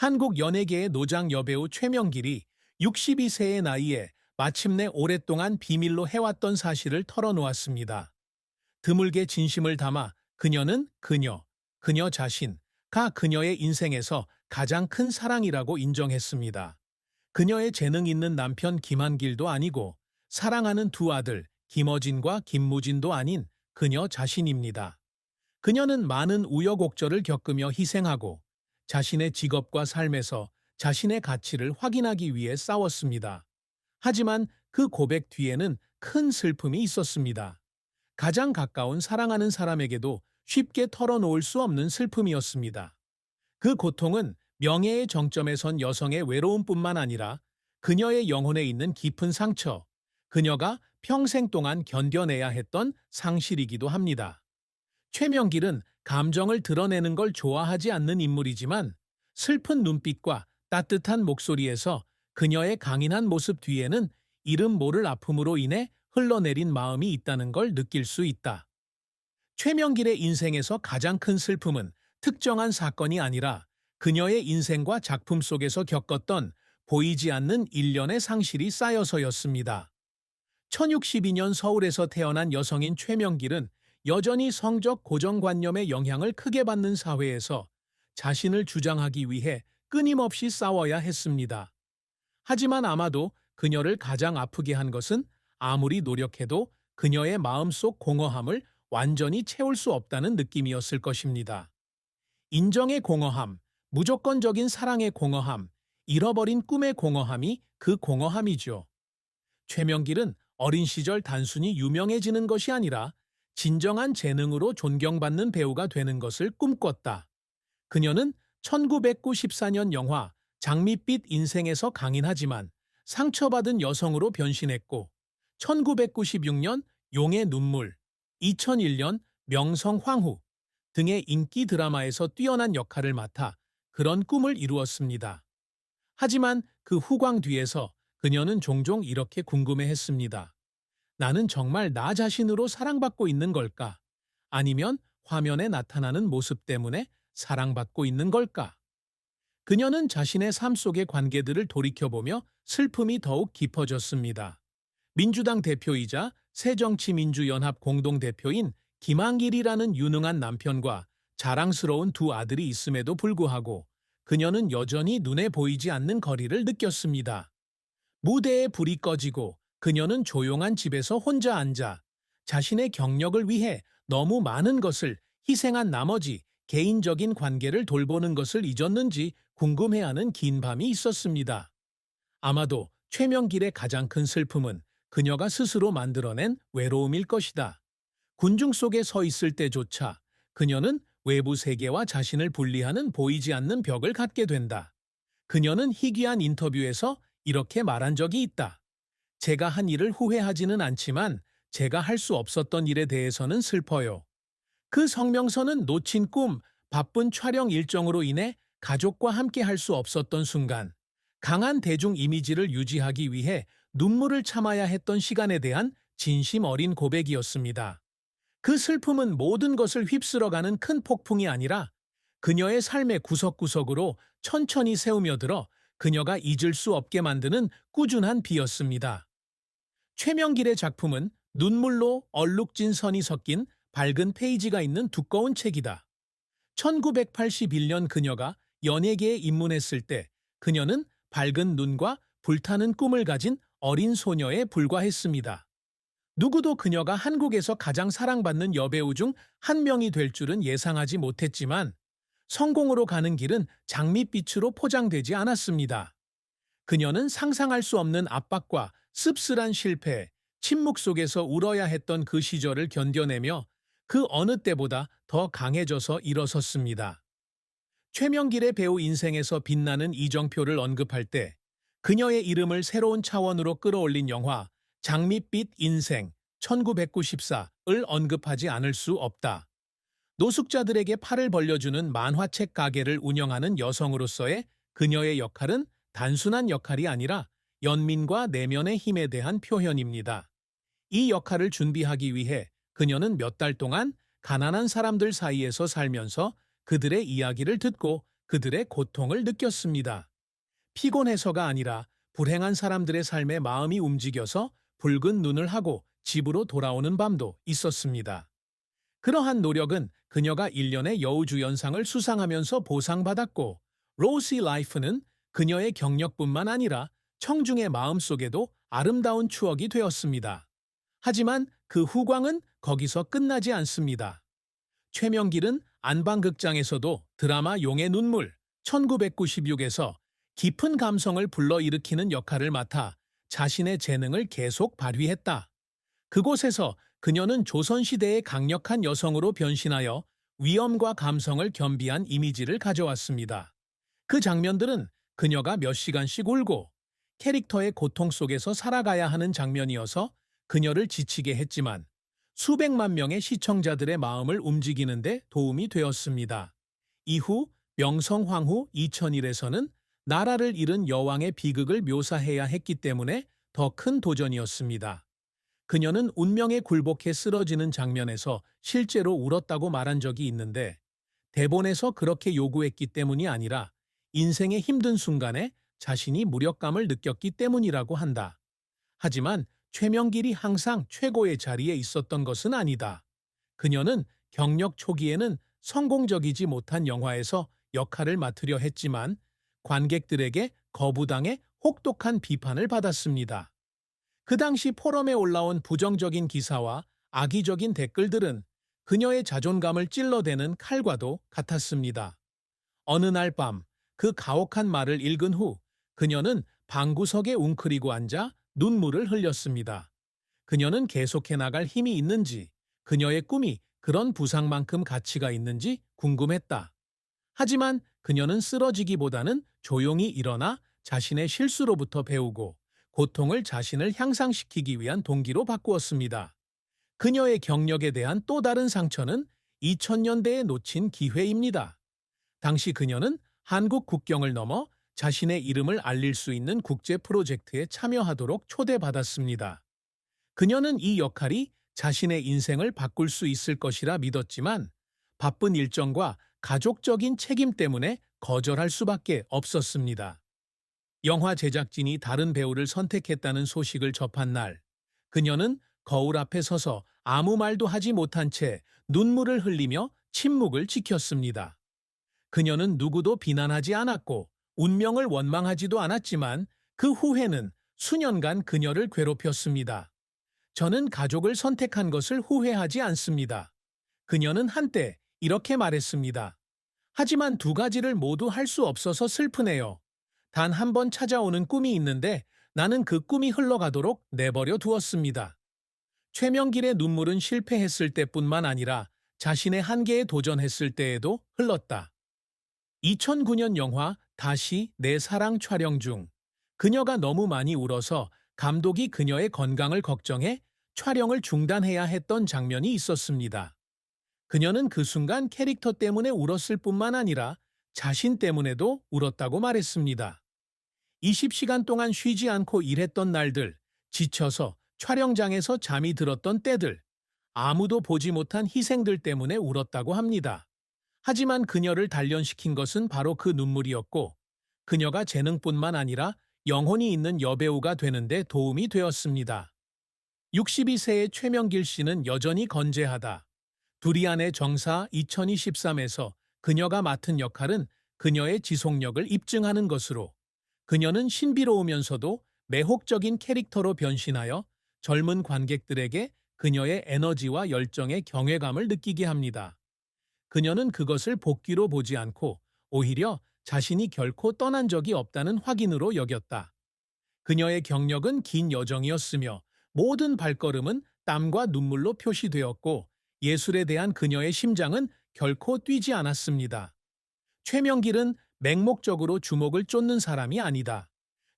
한국 연예계의 노장 여배우 최명길이 62세의 나이에 마침내 오랫동안 비밀로 해왔던 사실을 털어놓았습니다. 드물게 진심을 담아 그녀는 그녀, 그녀 자신가 그녀의 인생에서 가장 큰 사랑이라고 인정했습니다. 그녀의 재능 있는 남편 김한길도 아니고 사랑하는 두 아들 김어진과 김무진도 아닌 그녀 자신입니다. 그녀는 많은 우여곡절을 겪으며 희생하고 자신의 직업과 삶에서 자신의 가치를 확인하기 위해 싸웠습니다. 하지만 그 고백 뒤에는 큰 슬픔이 있었습니다. 가장 가까운 사랑하는 사람에게도 쉽게 털어놓을 수 없는 슬픔이었습니다. 그 고통은 명예의 정점에 선 여성의 외로움뿐만 아니라 그녀의 영혼에 있는 깊은 상처, 그녀가 평생 동안 견뎌내야 했던 상실이기도 합니다. 최명길은 감정을 드러내는 걸 좋아하지 않는 인물이지만 슬픈 눈빛과 따뜻한 목소리에서 그녀의 강인한 모습 뒤에는 이름 모를 아픔으로 인해 흘러내린 마음이 있다는 걸 느낄 수 있다. 최명길의 인생에서 가장 큰 슬픔은 특정한 사건이 아니라 그녀의 인생과 작품 속에서 겪었던 보이지 않는 일련의 상실이 쌓여서였습니다. 1062년 서울에서 태어난 여성인 최명길은 여전히 성적 고정관념의 영향을 크게 받는 사회에서 자신을 주장하기 위해 끊임없이 싸워야 했습니다. 하지만 아마도 그녀를 가장 아프게 한 것은 아무리 노력해도 그녀의 마음속 공허함을 완전히 채울 수 없다는 느낌이었을 것입니다. 인정의 공허함, 무조건적인 사랑의 공허함, 잃어버린 꿈의 공허함이 그 공허함이죠. 최명길은 어린 시절 단순히 유명해지는 것이 아니라 진정한 재능으로 존경받는 배우가 되는 것을 꿈꿨다. 그녀는 1994년 영화 장밋빛 인생에서 강인하지만 상처받은 여성으로 변신했고 1996년 용의 눈물, 2001년 명성 황후 등의 인기 드라마에서 뛰어난 역할을 맡아 그런 꿈을 이루었습니다. 하지만 그 후광 뒤에서 그녀는 종종 이렇게 궁금해했습니다. 나는 정말 나 자신으로 사랑받고 있는 걸까? 아니면 화면에 나타나는 모습 때문에 사랑받고 있는 걸까? 그녀는 자신의 삶 속의 관계들을 돌이켜보며 슬픔이 더욱 깊어졌습니다. 민주당 대표이자 새정치민주연합 공동대표인 김한길이라는 유능한 남편과 자랑스러운 두 아들이 있음에도 불구하고 그녀는 여전히 눈에 보이지 않는 거리를 느꼈습니다. 무대에 불이 꺼지고 그녀는 조용한 집에서 혼자 앉아 자신의 경력을 위해 너무 많은 것을 희생한 나머지 개인적인 관계를 돌보는 것을 잊었는지 궁금해하는 긴 밤이 있었습니다. 아마도 최명길의 가장 큰 슬픔은 그녀가 스스로 만들어낸 외로움일 것이다. 군중 속에 서 있을 때조차 그녀는 외부 세계와 자신을 분리하는 보이지 않는 벽을 갖게 된다. 그녀는 희귀한 인터뷰에서 이렇게 말한 적이 있다. 제가 한 일을 후회하지는 않지만 제가 할 수 없었던 일에 대해서는 슬퍼요. 그 성명서는 놓친 꿈, 바쁜 촬영 일정으로 인해 가족과 함께 할 수 없었던 순간, 강한 대중 이미지를 유지하기 위해 눈물을 참아야 했던 시간에 대한 진심 어린 고백이었습니다. 그 슬픔은 모든 것을 휩쓸어가는 큰 폭풍이 아니라 그녀의 삶의 구석구석으로 천천히 세우며 들어 그녀가 잊을 수 없게 만드는 꾸준한 비였습니다. 최명길의 작품은 눈물로 얼룩진 선이 섞인 밝은 페이지가 있는 두꺼운 책이다. 1981년 그녀가 연예계에 입문했을 때 그녀는 밝은 눈과 불타는 꿈을 가진 어린 소녀에 불과했습니다. 누구도 그녀가 한국에서 가장 사랑받는 여배우 중 한 명이 될 줄은 예상하지 못했지만 성공으로 가는 길은 장밋빛으로 포장되지 않았습니다. 그녀는 상상할 수 없는 압박과 씁쓸한 실패, 침묵 속에서 울어야 했던 그 시절을 견뎌내며 그 어느 때보다 더 강해져서 일어섰습니다. 최명길의 배우 인생에서 빛나는 이정표를 언급할 때 그녀의 이름을 새로운 차원으로 끌어올린 영화 장밋빛 인생 1994을 언급하지 않을 수 없다. 노숙자들에게 팔을 벌려주는 만화책 가게를 운영하는 여성으로서의 그녀의 역할은 단순한 역할이 아니라 연민과 내면의 힘에 대한 표현입니다. 이 역할을 준비하기 위해 그녀는 몇 달 동안 가난한 사람들 사이에서 살면서 그들의 이야기를 듣고 그들의 고통을 느꼈습니다. 피곤해서가 아니라 불행한 사람들의 삶에 마음이 움직여서 붉은 눈을 하고 집으로 돌아오는 밤도 있었습니다. 그러한 노력은 그녀가 1년의 여우주연상을 수상하면서 보상받았고 로시 라이프는 그녀의 경력뿐만 아니라 청중의 마음속에도 아름다운 추억이 되었습니다. 하지만 그 후광은 거기서 끝나지 않습니다. 최명길은 안방극장에서도 드라마 용의 눈물 1996에서 깊은 감성을 불러일으키는 역할을 맡아 자신의 재능을 계속 발휘했다. 그곳에서 그녀는 조선시대의 강력한 여성으로 변신하여 위엄과 감성을 겸비한 이미지를 가져왔습니다. 그 장면들은 그녀가 몇 시간씩 울고 캐릭터의 고통 속에서 살아가야 하는 장면이어서 그녀를 지치게 했지만 수백만 명의 시청자들의 마음을 움직이는데 도움이 되었습니다. 이후 명성황후 2001에서는 나라를 잃은 여왕의 비극을 묘사해야 했기 때문에 더 큰 도전이었습니다. 그녀는 운명에 굴복해 쓰러지는 장면에서 실제로 울었다고 말한 적이 있는데 대본에서 그렇게 요구했기 때문이 아니라 인생의 힘든 순간에 자신이 무력감을 느꼈기 때문이라고 한다. 하지만 최명길이 항상 최고의 자리에 있었던 것은 아니다. 그녀는 경력 초기에는 성공적이지 못한 영화에서 역할을 맡으려 했지만 관객들에게 거부당해 혹독한 비판을 받았습니다. 그 당시 포럼에 올라온 부정적인 기사와 악의적인 댓글들은 그녀의 자존감을 찔러대는 칼과도 같았습니다. 어느 날 밤 그 가혹한 말을 읽은 후 그녀는 방구석에 웅크리고 앉아 눈물을 흘렸습니다. 그녀는 계속해 나갈 힘이 있는지 그녀의 꿈이 그런 부상만큼 가치가 있는지 궁금했다. 하지만 그녀는 쓰러지기보다는 조용히 일어나 자신의 실수로부터 배우고 고통을 자신을 향상시키기 위한 동기로 바꾸었습니다. 그녀의 경력에 대한 또 다른 상처는 2000년대에 놓친 기회입니다. 당시 그녀는 한국 국경을 넘어 자신의 이름을 알릴 수 있는 국제 프로젝트에 참여하도록 초대받았습니다. 그녀는 이 역할이 자신의 인생을 바꿀 수 있을 것이라 믿었지만 바쁜 일정과 가족적인 책임 때문에 거절할 수밖에 없었습니다. 영화 제작진이 다른 배우를 선택했다는 소식을 접한 날, 그녀는 거울 앞에 서서 아무 말도 하지 못한 채 눈물을 흘리며 침묵을 지켰습니다. 그녀는 누구도 비난하지 않았고 운명을 원망하지도 않았지만 그 후회는 수년간 그녀를 괴롭혔습니다. 저는 가족을 선택한 것을 후회하지 않습니다. 그녀는 한때 이렇게 말했습니다. 하지만 두 가지를 모두 할 수 없어서 슬프네요. 단 한 번 찾아오는 꿈이 있는데 나는 그 꿈이 흘러가도록 내버려 두었습니다. 최명길의 눈물은 실패했을 때뿐만 아니라 자신의 한계에 도전했을 때에도 흘렀다. 2009년 영화 다시 내 사랑 촬영 중 그녀가 너무 많이 울어서 감독이 그녀의 건강을 걱정해 촬영을 중단해야 했던 장면이 있었습니다. 그녀는 그 순간 캐릭터 때문에 울었을 뿐만 아니라 자신 때문에도 울었다고 말했습니다. 20시간 동안 쉬지 않고 일했던 날들, 지쳐서 촬영장에서 잠이 들었던 때들, 아무도 보지 못한 희생들 때문에 울었다고 합니다. 하지만 그녀를 단련시킨 것은 바로 그 눈물이었고 그녀가 재능뿐만 아니라 영혼이 있는 여배우가 되는데 도움이 되었습니다. 62세의 최명길 씨는 여전히 건재하다. 두리안의 정사 2023에서 그녀가 맡은 역할은 그녀의 지속력을 입증하는 것으로 그녀는 신비로우면서도 매혹적인 캐릭터로 변신하여 젊은 관객들에게 그녀의 에너지와 열정의 경외감을 느끼게 합니다. 그녀는 그것을 복귀로 보지 않고 오히려 자신이 결코 떠난 적이 없다는 확인으로 여겼다. 그녀의 경력은 긴 여정이었으며 모든 발걸음은 땀과 눈물로 표시되었고 예술에 대한 그녀의 심장은 결코 뛰지 않았습니다. 최명길은 맹목적으로 주목을 쫓는 사람이 아니다.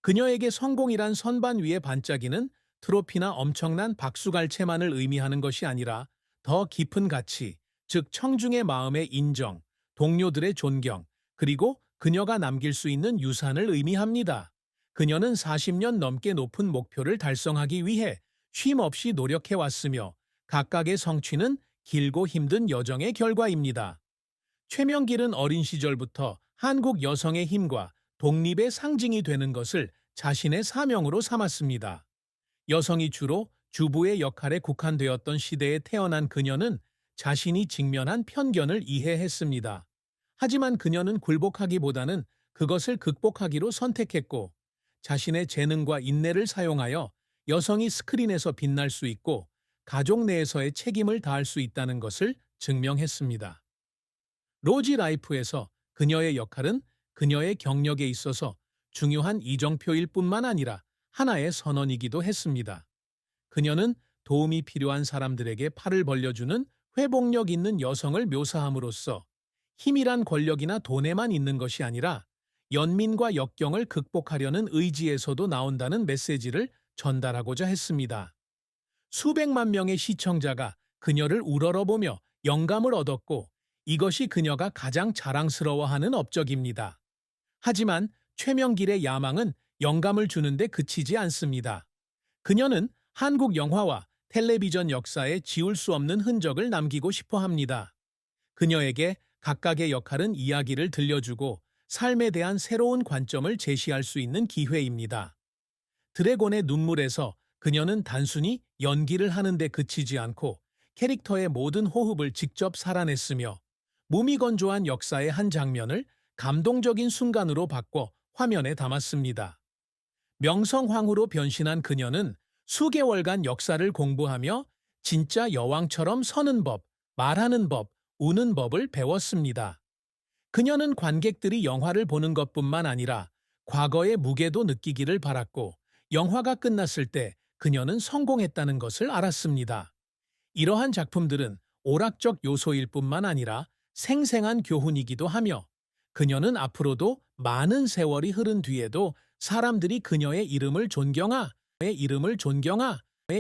그녀에게 성공이란 선반 위에 반짝이는 트로피나 엄청난 박수갈채만을 의미하는 것이 아니라 더 깊은 가치, 즉 청중의 마음의 인정, 동료들의 존경, 그리고 그녀가 남길 수 있는 유산을 의미합니다. 그녀는 40년 넘게 높은 목표를 달성하기 위해 쉼 없이 노력해왔으며 각각의 성취는 길고 힘든 여정의 결과입니다. 최명길은 어린 시절부터 한국 여성의 힘과 독립의 상징이 되는 것을 자신의 사명으로 삼았습니다. 여성이 주로 주부의 역할에 국한되었던 시대에 태어난 그녀는 자신이 직면한 편견을 이해했습니다. 하지만 그녀는 굴복하기보다는 그것을 극복하기로 선택했고 자신의 재능과 인내를 사용하여 여성이 스크린에서 빛날 수 있고 가족 내에서의 책임을 다할 수 있다는 것을 증명했습니다. 로지 라이프에서 그녀의 역할은 그녀의 경력에 있어서 중요한 이정표일 뿐만 아니라 하나의 선언이기도 했습니다. 그녀는 도움이 필요한 사람들에게 팔을 벌려주는 회복력 있는 여성을 묘사함으로써 힘이란 권력이나 돈에만 있는 것이 아니라 연민과 역경을 극복하려는 의지에서도 나온다는 메시지를 전달하고자 했습니다. 수백만 명의 시청자가 그녀를 우러러보며 영감을 얻었고 이것이 그녀가 가장 자랑스러워하는 업적입니다. 하지만 최명길의 야망은 영감을 주는데 그치지 않습니다. 그녀는 한국 영화와 텔레비전 역사에 지울 수 없는 흔적을 남기고 싶어 합니다. 그녀에게 각각의 역할은 이야기를 들려주고 삶에 대한 새로운 관점을 제시할 수 있는 기회입니다. 드래곤의 눈물에서 그녀는 단순히 연기를 하는데 그치지 않고 캐릭터의 모든 호흡을 직접 살아냈으며 무미건조한 역사의 한 장면을 감동적인 순간으로 바꿔 화면에 담았습니다. 명성황후로 변신한 그녀는 수개월간 역사를 공부하며 진짜 여왕처럼 서는 법, 말하는 법, 우는 법을 배웠습니다. 그녀는 관객들이 영화를 보는 것뿐만 아니라 과거의 무게도 느끼기를 바랐고 영화가 끝났을 때 그녀는 성공했다는 것을 알았습니다. 이러한 작품들은 오락적 요소일 뿐만 아니라 생생한 교훈이기도 하며 그녀는 앞으로도 많은 세월이 흐른 뒤에도 사람들이 그녀의 이름을 존경하, 의 이름을 존경하